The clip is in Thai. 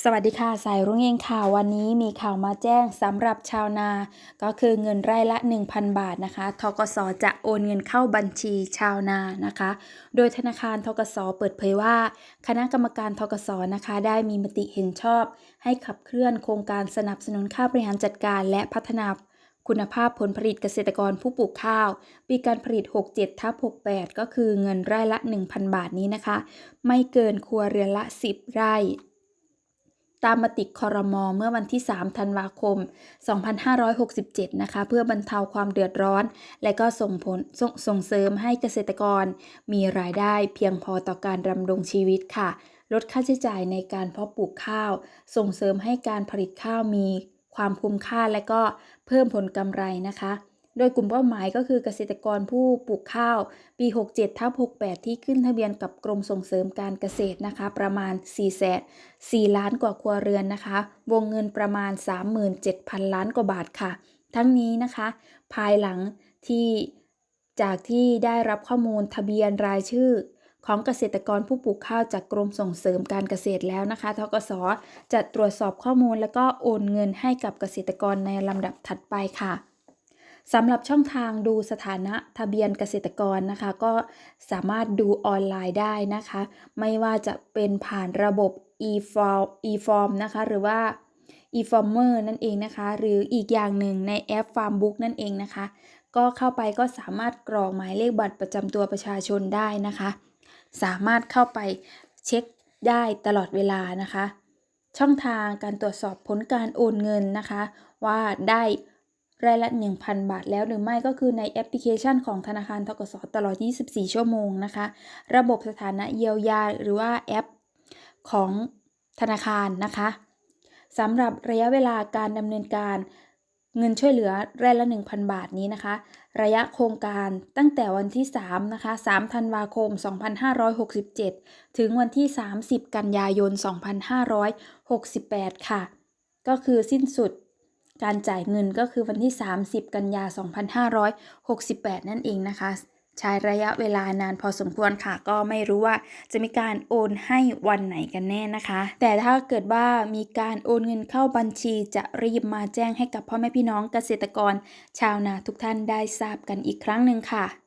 สวัสดีค่ะ สายรุ่งเองค่ะ วันนี้มีข่าวมาแจ้งสำหรับชาวนา ก็คือเงินไร่ละ 1,000 บาทนะคะทกสจะโอนเงินเข้าบัญชีชาวนานะคะ โดยธนาคารทกสเปิดเผยว่า คณะกรรมการทกสนะคะ ได้มีมติเห็นชอบ ให้ขับเคลื่อนโครงการสนับสนุนค่าบริหารจัดการและพัฒนาคุณภาพผลผลิตเกษตรกรผู้ปลูกข้าว ปีการผลิต 67ทับ68 ก็คือเงินไร่ละ 1,000 บาทนี้นะคะ ไม่เกินครัวเรือนละ 10 ไร่ ตามมติคอรมอเมื่อวันที่ 3 ธันวาคม 2567 นะคะ เพื่อบรรเทาความเดือดร้อน และก็ส่งผลสส่งเสริมให้เกษตรกร มีรายได้เพียงพอต่อการดำรงชีวิตค่ะ ลดค่าใช้จ่ายในการเพาะปลูกข้าว ส่งเสริมให้การผลิตข้าวมีความคุ้มค่าและก็เพิ่มผลกำไรนะคะ โดยกลุ่มเป้าหมายก็คือเกษตรกรผู้ปลูกข้าว ปี 67ทับ68 ที่ขึ้นทะเบียนกับกรมส่งเสริมการเกษตรนะคะ ประมาณ4แสน4ล้านกว่าครัวเรือนนะคะ วงเงินประมาณ 37,000 ล้านกว่าบาทค่ะ ทั้งนี้นะคะ ภายหลังที่จากที่ได้รับข้อมูลทะเบียนรายชื่อของเกษตรกรผู้ปลูกข้าวจากกรมส่งเสริมการเกษตรแล้วนะคะ ทกส จะตรวจสอบข้อมูลแล้วก็โอนเงินให้กับเกษตรกรในลำดับถัดไปค่ะ สำหรับช่องทางดูสถานะทะเบียนเกษตรกรนะคะ ก็สามารถดูออนไลน์ได้นะคะ ไม่ว่าจะเป็นผ่านระบบ e-form e-form นะคะ หรือว่า e-farmer นั่นเองนะคะ หรืออีกอย่างหนึ่งในแอป Farmbook นั่นเองนะคะ ก็เข้าไปก็สามารถกรอกหมายเลขบัตรประจำตัวประชาชนได้นะคะ สามารถเข้าไปเช็คได้ตลอดเวลานะคะ ช่องทางการตรวจสอบผลการโอนเงินนะคะ ว่าได้ รายละ 1,000 บาทแล้วหรือไม่ก็คือในแอปพลิเคชันของธนาคารทกสตลอด 24 ชั่วโมงนะคะ ระบบสถานะเยียวยาหรือว่าแอปของธนาคารนะคะสำหรับระยะเวลาการดำเนินการเงินช่วยเหลือรายละ 1,000 บาทนี้นะคะ ระยะโครงการตั้งแต่วันที่ 3 นะคะ 3 ธันวาคม 2567 ถึงวันที่ 30 กันยายน 2568 ค่ะ ก็คือสิ้นสุด การจ่ายเงินก็คือวันที่ 30 กันยา 2568 นั่นเองนะคะ ใช้ระยะเวลานานพอสมควรค่ะ ก็ไม่รู้ว่าจะมีการโอนให้วันไหนกันแน่นะคะ แต่ถ้าเกิดว่ามีการโอนเงินเข้าบัญชี จะรีบมาแจ้งให้กับพ่อแม่พี่น้องเกษตรกร ชาวนาทุกท่านได้ทราบกันอีกครั้งหนึ่งค่ะ